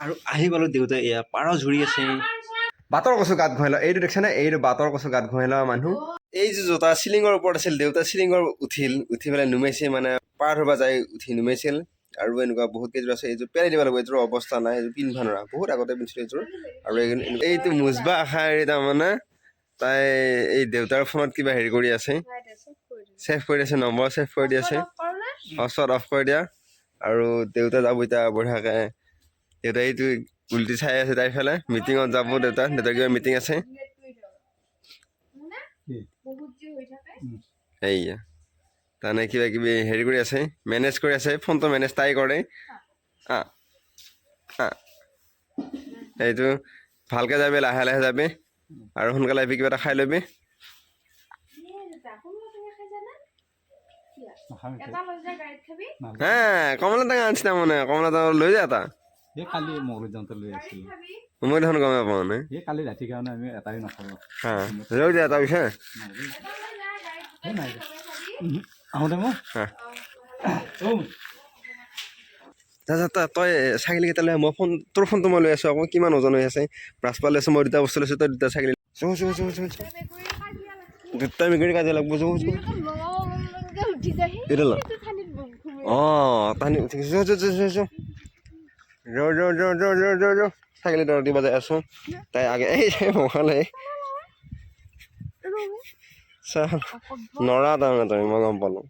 আৰু আহি পালোঁ দেউতাই এয়া পাৰ ঝুৰি আছে। বাটৰ কচু গাত ঘঁহি লোৱা এইটো দেখিছানে? এইটো বাটৰ কচু গাত ঘঁহি লোৱা মানুহ। এই যে জোতা চিলিঙৰ ওপৰত আছিল দেউতা চিলিঙৰ উঠিল উঠি পেলাই নুমাইছে মানে পাৰ ধৰবা যাই উঠি নুমাইছিল। আৰু এনেকুৱা বহুত কেইযোৰ আছে এইযোৰ পেলাই দিব লাগিব এইযোৰ অৱস্থা নাই এইযোৰ পিন্ধিব নোৱাৰা। বহুত আগতে পিন্ধিছিলোঁ এইযোৰ। আৰু এই- এইটো মুজবা আশাৰী তাৰমানে তাই এই দেউতাৰ ফোনত কিবা হেৰি কৰি আছে। ছেভ কৰি আছে নম্বৰ ছেভ কৰি দি আছে। অফ কৰি দিয়া। আৰু দেউতা যাব এতিয়া বঢ়িয়াকে দেউতা এইটো উল্টি চাই আছে তাই ফালে। মিটিঙত যাব দেউতা দেউতাৰ কিবা মিটিং আছে? এইয়া। তাৰমানে কিবা কিবি হেৰি কৰি আছে মেনেজ কৰি আছে ফোনটো মেনেজ তাই কৰে। এইটো ভালকৈ যাবি লাহে লাহে যাবি আৰু সোনকালে আহিবি কিবা এটা খাই ল'বি। হা কমলা টেঙা আনিছিলা মানে কমলা টেঙা লৈ যা এটা। কালি মগলি মই দেখোন গমে পাওঁ নাই সেই কালি ৰাতি কাৰণে আমি এটাই নাখালোঁ ৰৈ দিয়া তাৰ পিছত নাই আহোঁতে মই তই চাইকেল কেইটা লৈ মই ফোন তোৰ ফোনটো মই লৈ আছোঁ আকৌ কিমান ওজন হৈ আছে ব্ৰাছপাল লৈছোঁ মই দুটা বস্তু লৈছোঁ তই দুটা চাইকেল দুটা মেকুৰী কাজিয়া লাগব অঁ টানি জো জো জো জো জো জো জো সাইকেলে ডরটি বাজায় আসো। তাই আগে, এই ওখানে নড়া তাম না তুমি, মই গম পালো।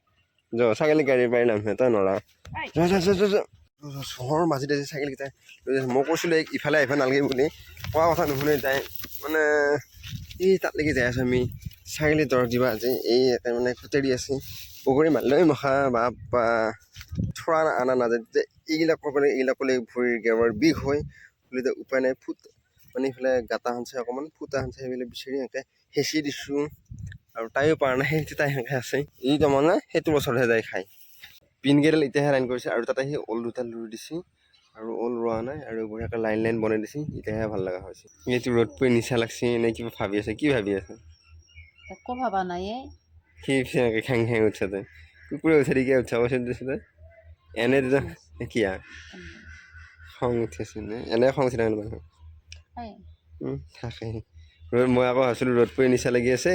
য ছাগলী গাড়ি পাই নাম তই নৰা চহৰ মাজতে যে ছাগলীকেইটাই মই কৈছিলোঁ, এই ইফালে আহিব নালাগে বুলি। কোৱা কথা নুশুনে, তাই মানে এই তাতলৈকে যাই আছোঁ আমি। ছাগলী দৰৱ দিবা আজি। এই মানে খুটেৰি আছে। পুখুৰী মাৰিলৈ মখা বা থোৰা আনা নাযায় যে এইগিলাকৰ কাৰণে এইগিলাকলৈ ভৰিৰ গেমৰ বিষ হয় বুলি উপায় নাই ফুট মানে এইফালে গাটা সানছে অকণমান ফুটা সানছে সেইবিলাক বিচাৰি এনেকৈ হেঁচি দিছোঁ আৰু তাইও পৰা নাই সেইটো তাই সেনেকৈ আছে। এই তাৰমানে সেইটো বছৰহে যায় খায়। পিন কেইডাল এতিয়াহে লাইন কৰিছে আৰু তাতে সেই ওল দুটা ৰুই দিছে আৰু ওল ৰোৱা নাই আৰু বঢ়িয়াকৈ লাইন লাইন বনাই দিছে এতিয়াহে ভালো লগা হৈছে। এইটো ৰ'দ পৰি নিচা লাগছে নে কিবা ভাবি আছে কি ভাবি আছে? একো ভাবা নাই সি খেং খেং উঠছে তই। কুকুৰে উঠে দিকে উঠাব দিছে তই। এনে কিয়া? খং উঠিছে নে? এনে খং উঠি থাকে মানুহ থাকে। ৰ'দ মই আকৌ ভাবিছিলোঁ ৰ'দ পৰি নিচা লাগি আছে।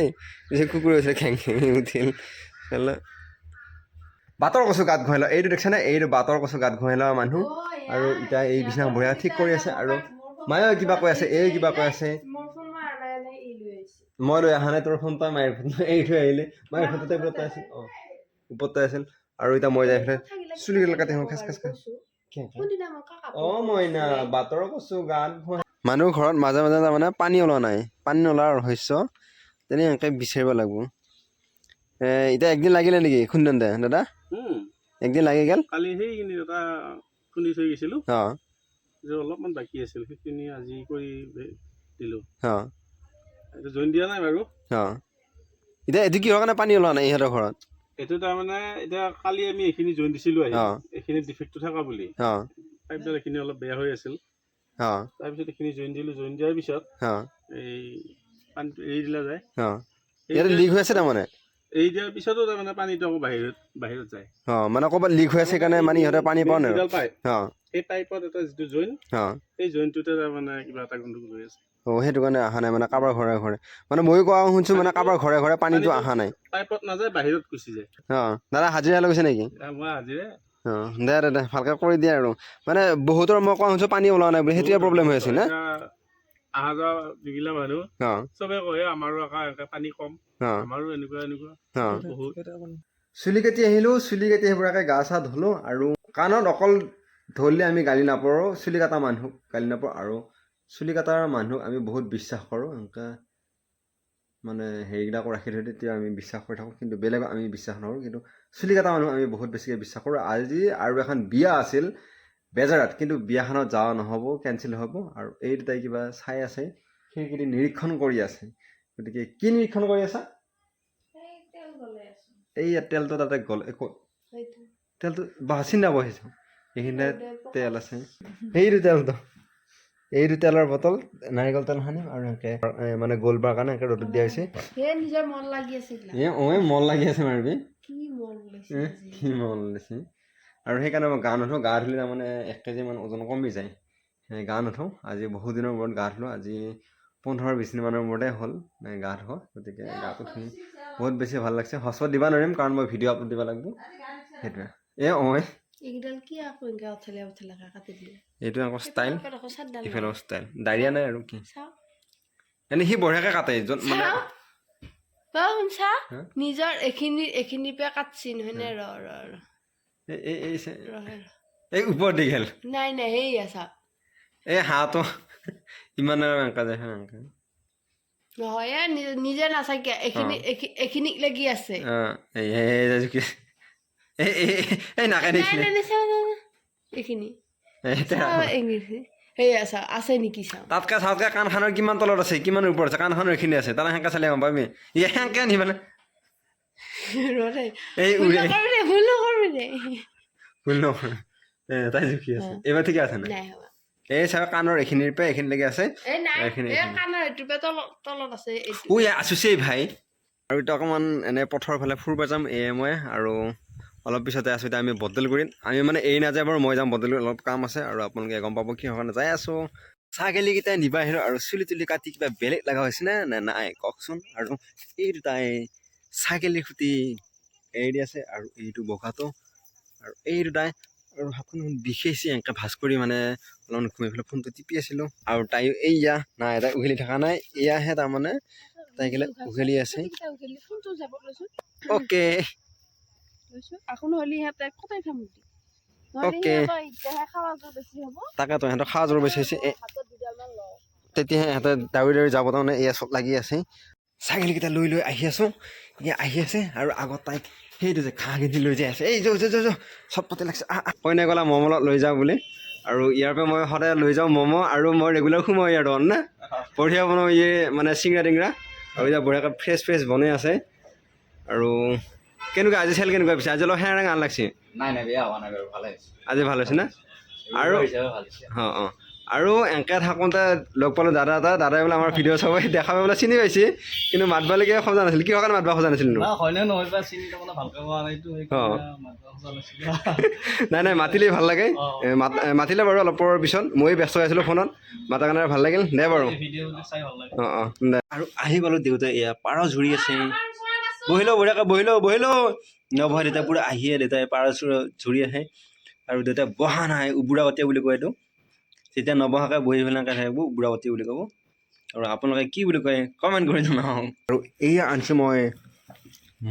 পিছত কুকুৰে উঠিলে খেং খেং উঠিল। বাটৰ কচু গাত ঘঁহি লোৱা এইটো দেখিছানে এইটো বাটৰ কচু গাত ঘঁহি লোৱা মানুহ। আৰু এতিয়া এই বিছনা বঢ়িয়া ঠিক কৰি আছে আৰু মায়েও কিবা কৈ আছে এই কিবা কৈ আছে। মই লৈ অহা নাই তোৰ ফোন তই মায়েৰ ফোন থৈ আহিলে। মায়েৰ ফোনটো তই আছিল। অঁ ওপৰতে আছিল। আৰু এতিয়া মই যাই পেলাই চুলিকেইডাল কাটি আহোঁ খাচ খাচ খাচ। অঁ মইনা বাটৰ কচু ঘঁহি মানুহ ঘৰত মাজে মাজে তাৰমানে পানী ওলোৱা নাই। পানী নোলোৱাৰ ৰহস্য তেনেকৈ বিচাৰিব লাগিব। এতিয়া একদিন লাগিলে নেকি খুন্দতে দাদা? একদিন লাগি গ'ল? কালি সেইখিনি এটা খুন্দি থৈ গৈছিলোঁ। অঁ। যে অলপমান বাকী আছিল সেইখিনি আজি কৰি দিলোঁ। অঁ। জইন দিয়া নাই বাৰু। অঁ। এতিয়া এইটো কিহৰ কাৰণে পানী ওলোৱা নাই ইহঁতৰ ঘৰত? এইটো তাৰমানে এতিয়া কালি আমি এইখিনি জইন দিছিলোঁ আহি এইখিনি ডিফেক্টটো থকা বুলি। পাইপডাল এইখিনি অলপ বেয়া হৈ আছিল। তাৰপিছত এইখিনি জইন দিলোঁ জইন দিয়াৰ পিছত এই পানীটো এৰি দিলা যায়। লিক হৈ আছে তাৰমানে? এৰি দিয়াৰ পিছতো তাৰমানে পানীটো আকৌ বাহিৰত বাহিৰত যায়। মানে ক'ৰবাত লিক হৈ আছে সেইকাৰণে মানে ইহঁতে পানী পোৱা নাই। অঁ। সেই পাইপত এটা যিটো জইন সেই জইনটোতে তাৰমানে কিবা এটা গণ্ডগোল হৈ আছে। অঁ সেইটো কাৰণে অহা নাই মানে কাৰোবাৰ ঘৰে ঘৰে। মানে ময়ো কোৱা শুনিছোঁ মানে কাৰোবাৰ ঘৰে ঘৰে পানীটো অহা নাই। পাইপত নাযায় বাহিৰত গুচি যায়। অঁ দাদা হাজিৰা লৈ গৈছে নেকি? মই অঁ দে দে দে ভালকৈ কৰি দিয়ে আৰু। মানে বহুতৰ মই কোৱা শুনিছোঁ পানী ওলোৱা নাই বুলি সেইটোৱে প্ৰব্লেম হৈ আছে নে? এতিয়া অহা যোৱা যিগিলা মানুহ অঁ। চবে কয় আমাৰো আকৌ এনেকে পানী কম। অঁ। আমাৰো এনেকুৱা এনেকুৱা। অঁ। বহুত। চুলি কাটি আহিলোঁ চুলি কাটি সেইবোৰাকে গা চা ধুলোঁ আৰু কাণত অকল ধৰিলে আমি গালি নাপাৰোঁ চুলি কটা মানুহক গালি নাপাৰোঁ আৰু চুলি কটাৰ মানুহক আমি বহুত বিশ্বাস কৰোঁ এনেকৈ মানে হেৰিবিলাকো ৰাখি থৈ তেতিয়া আমি বিশ্বাস কৰি থাকোঁ কিন্তু বেলেগক আমি বিশ্বাস নকৰোঁ কিন্তু চুলি কটা মানুহ আমি বহুত বেছিকৈ বিশ্বাস কৰোঁ। আজি আৰু এখন বিয়া আছিল বেজাৰত কিন্তু বিয়াখনত যোৱা নহ'ব কেঞ্চেল হ'ব আৰু এই দুটাই কিবা চাই আছে সেইকেইদিন নিৰীক্ষণ কৰি আছে। গতিকে কি নিৰীক্ষণ কৰি আছা? এই তেলটো তাতে গ'ল একো তেলটো বা চিন্তা বহিছোঁ। এইখিনিতে তেল আছে। সেইটো তেলটো। এইটো তেলৰ বটল নাৰিকল তেল সানিম আৰু এনেকৈ মানে গ'লবাৰ কাৰণে এনেকৈ ৰ'দত দিয়া হৈছে। মন লাগি আছে এ ঐ মন লাগি আছে মাৰিবি। কি এ, মন লাগিছে আৰু সেইকাৰণে মই গা নুধোঁ গা ধুলে তাৰমানে এক কেজিমান ওজন কমি যায়। গা নুঠোঁ আজি বহু দিনৰ মূৰত গা ধুলোঁ আজি পোন্ধৰ বিছ দিনমানৰ মূৰতে হ'ল গা ধোৱা গতিকে গাটো ধুই বহুত বেছি ভালো লাগিছে। হস্পত দিব নোৱাৰিম কাৰণ মই ভিডিঅ' আপলোড দিব লাগিব। সেইটোৱে। এই অঁ এইকেইডাল কি আকৌ এনেকে অথলে অথলেকে কাটি দিলে? এইটো আকৌ ষ্টাইল। ইফালৰ ষ্টাইল ডাইৰিয়া নাই আৰু কি? এনেই সি বঢ়িয়াকৈ কাটে য'ত মানে শুনছা নিজৰ এইখিনি এইখিনিৰ পৰা কাটছি নহয়নে ৰ ৰ ৰ। ৰ। এই ওপৰত দীঘল নাই নাই সেয়া চা এই হাঁহটো ইমান আৰু এনেকা যায় হা নহয় এ নি- নিজে নাচাকে এইখিনি এইখি- এইখিনিক লাগি আছে। এই এই এই যে কি এই এই এই- এই নাকে নাই দেখিলে নাই নাই চাওঁ চাওঁ, চাওঁ। এইখিনি আছে নেকি তাতকৈ চাওঁতকৈ কাণখনৰ কিমান তলত আছে কিমান ওপৰত আছে কাণখনৰ এইখিনি আছে তাৰ সেনেকৈ চালে গম পাবি ই সেনেকৈ আনি মানে ভুল এ তাই জুখি আছে এইবাৰ ঠিকে আছে নাই এই চাব কাণৰ এইখিনিৰ পৰা এইখিনিলৈকে আছে আছে ভাই আৰু এতিয়া অকণমান এনে পথৰ ফালে ফুৰিব যাম এ মই আৰু অলপ পিছতে আছোঁ এতিয়া আমি বদলগুৰিত আমি মানে এৰি নাযায় বাৰু মই যাম বদলগুৰিত অলপ কাম আছে আৰু আপোনালোকে গম পাব কিহৰ কাৰণে যাই আছোঁ। ছাগলীকেইটাই নিবা আহিলোঁ আৰু চুলি তুলি কাটি কিবা বেলেগ লগা হৈছেনে নে নাই কওকচোন। আৰু এই দুটাই ছাগলীৰ খুটি এৰি দি আছে আৰু এইটো বগাটো। আৰু এই দুটাই আৰু হাতখন বিষাইছে এনেকৈ ভাজ কৰি মানে অলপমান ঘুমাই পেলাই ফোনটো টিপি আছিলোঁ। আৰু তাইও এইয়া নাই তাই উঘলি থকা নাই। এয়াহে তাৰমানে তাই গেলে উঘলি আছে। অ'কে। লৈছো আকৌ নহ'লে সিহঁতে কটাই খাম নেকি Okay. এতিয়াহে খাৱাটো বেছি তাকেতো সিহঁতৰ খাৱা জ্বৰ বেছি হৈছে। তেতিয়াহে সিহঁতে দাউৰি দাউৰি যাব তাৰমানে এয়া চব লাগি আছে। ছাগলীকেইটা লৈ লৈ আহি আছোঁ। এয়া আহি আছে আৰু আগত তাইক সেইটো যে ঘাঁহ গেঞ্জি লৈ যাই আছে। এই যৌ যৌ যৌ চব পতে লাগিছে। কইনা ক'লা ম'ম' লগত লৈ যাওঁ বুলি। আৰু ইয়াৰ পৰা মই সদায় লৈ যাওঁ ম'ম' আৰু মই ৰেগুলাৰ সোমাওঁ ইয়াৰ দোকান না? বঢ়িয়া বনাওঁ ইয়ে মানে চিংৰা টিংৰা আৰু এতিয়া বঢ়িয়াকৈ ফ্ৰেছ ফ্ৰেছ বনাই আছে। আৰু কেনেকুৱা আজি চেল কেনেকুৱা পিছে? আজি অলপ সেৰেঙা আন লাগছে। নাই নাই বেয়া হোৱা নাই বাৰু ভালে আজি ভালো হৈছে না? আৰু অঁ অঁ। আৰু এনেকৈ থাকোঁতে লগ পালোঁ দাদা এটা দাদাই বোলে আমাৰ ভিডিঅ' চাব দেখা পাই বোলে চিনি পাইছে কিন্তু মাতবালৈকে খোজা নাছিল। কিহৰ কাৰণে মাতবা খোজা নাছিল নাই নাই মাতিলেই ভালো লাগে। মাত মাতিলে বাৰু অলপ পৰৰ পিছত। ময়ো ব্যস্ত হৈ আছিলোঁ ফোনত। মাতাৰ কাৰণে ভালো লাগিল। দে বাৰু। ভিডিঅ' চাই ভালো লাগে। অঁ অঁ। দে। আৰু আহি পালোঁ দেউতাই এয়া পাৰ ঝুৰি আছে। বহিলোঁ বঢ়িয়াকৈ বহিলোঁ বহিলোঁ নবহে দেউতাই পূৰা আহিয়ে দেউতাই পাৰ ঝুৰি আহে। আৰু দেউতাই বহা নাই উবুৰাৱতীয়া বুলি কয় এইটো। যেতিয়া নবহাকৈ বহি পেলাই থাকিব উবুৰাৱতী বুলি ক'ব। আৰু আপোনালোকে কি বুলি কয় কমেণ্ট কৰি জনাওক। আৰু এয়া আনিছোঁ মই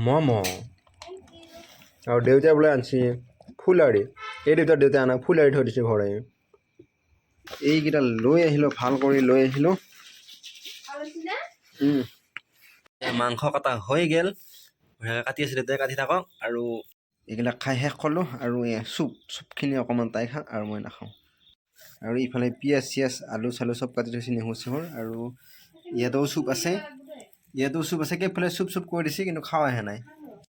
ম'ম' আৰু দেউতাই বোলে আনিছে ফুলাৰি। এই দেউতাৰ দেউতাই আনা ফুলাৰি থৈ দিছে ঘৰে। এইকেইটা লৈ আহিলোঁ ভাল কৰি লৈ আহিলোঁ। মাংস কটা হৈ গ'ল। কাটি আছে দেউতাই কাটি থাকক। আৰু এইবিলাক খাই শেষ কৰিলোঁ আৰু চুপ চুপখিনি অকণমান তাই খাওঁ আৰু মই নাখাওঁ। আৰু ইফালে পিঁয়াজ চিয়াজ আলু চালু চব কাটি থৈছে নেহৰু চেহৰ। আৰু ইয়াতো চুপ আছে। ইয়াতো চুপ আছে কেইফালে চুপ চুপ কৰি দিছে কিন্তু খাৱাহে নাই।